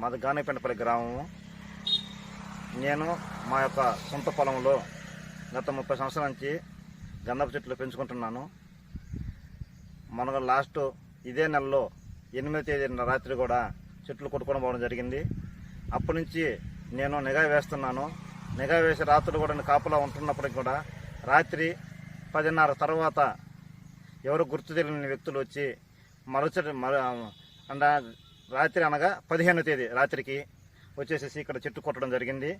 మాది గానేపెండపల్లి గ్రామము. నేను మా యొక్క సొంత పొలంలో గత ముప్పై సంవత్సరాల నుంచి గంధపు చెట్లు పెంచుకుంటున్నాను. మన లాస్ట్ ఇదే నెలలో ఎనిమిది తేదీ రాత్రి కూడా చెట్లు కొట్టుకొని పోవడం జరిగింది. అప్పటి నుంచి నేను నిఘా వేస్తున్నాను. నిఘా వేసి రాత్రులు కూడా నేను కాపులా ఉంటున్నప్పటికి కూడా రాత్రి పదిన్నర తర్వాత ఎవరు గుర్తు తెలియని వ్యక్తులు వచ్చి మరుసటి మర అంటే రాత్రి అనగా పదిహేను తేదీ రాత్రికి వచ్చేసేసి ఇక్కడ చెట్టు కొట్టడం జరిగింది.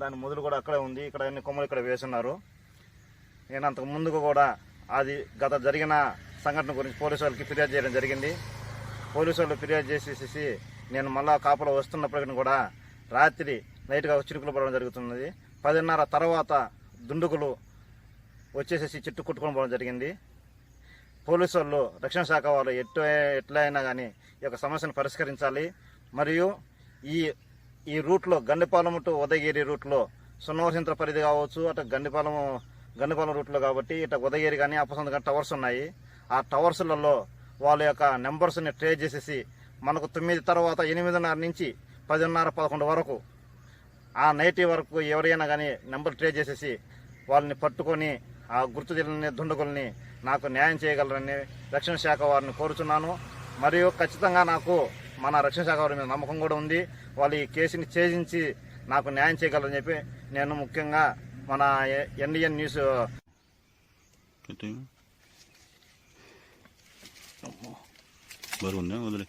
దాని మొదలు కూడా అక్కడే ఉంది. ఇక్కడ అన్ని కొమ్మలు ఇక్కడ వేసున్నారు. నేను అంతకు ముందుకు కూడా అది గత జరిగిన సంఘటన గురించి పోలీసు వాళ్ళకి ఫిర్యాదు చేయడం జరిగింది. పోలీసు వాళ్ళు ఫిర్యాదు చేసేసి నేను మళ్ళా కాపులో వస్తున్నప్పటికీ కూడా రాత్రి నైట్గా చిరుకులు పడడం జరుగుతున్నది. పదిన్నర తర్వాత దుండుకులు వచ్చేసేసి చెట్టు కొట్టుకొని పోవడం జరిగింది. పోలీసు వాళ్ళు రక్షణ శాఖ వాళ్ళు ఎటు ఎట్లా అయినా కానీ ఈ యొక్క సమస్యను పరిష్కరించాలి. మరియు ఈ ఈ రూట్లో గండిపాలెం టు ఉదయగిరి రూట్లో సున్నవరసింత్ర పరిధి కావచ్చు అటు గండిపాలెం గండిపాలెం రూట్లో కాబట్టి ఇటు ఉదయగిరి కానీ అపసంత కానీ టవర్స్ ఉన్నాయి. ఆ టవర్స్లలో వాళ్ళ యొక్క నెంబర్స్ని ట్రేస్ చేసేసి మనకు తొమ్మిది తర్వాత ఎనిమిదిన్నర నుంచి పదిన్నర పదకొండు వరకు ఆ నైట్ వరకు ఎవరైనా కానీ నెంబర్ ట్రేస్ చేసేసి వాళ్ళని పట్టుకొని ఆ గుర్తు తెలియని దుండగుల్ని నాకు న్యాయం చేయగలరని రక్షణ శాఖ వారిని కోరుచున్నాను. మరియు ఖచ్చితంగా నాకు మన రక్షణ శాఖ వారి మీద నమ్మకం కూడా ఉంది. వాళ్ళు ఈ కేసుని ఛేదించి నాకు న్యాయం చేయగలరని చెప్పి నేను ముఖ్యంగా మన ఎన్డిఎన్ న్యూస్ బరువు వదిలే.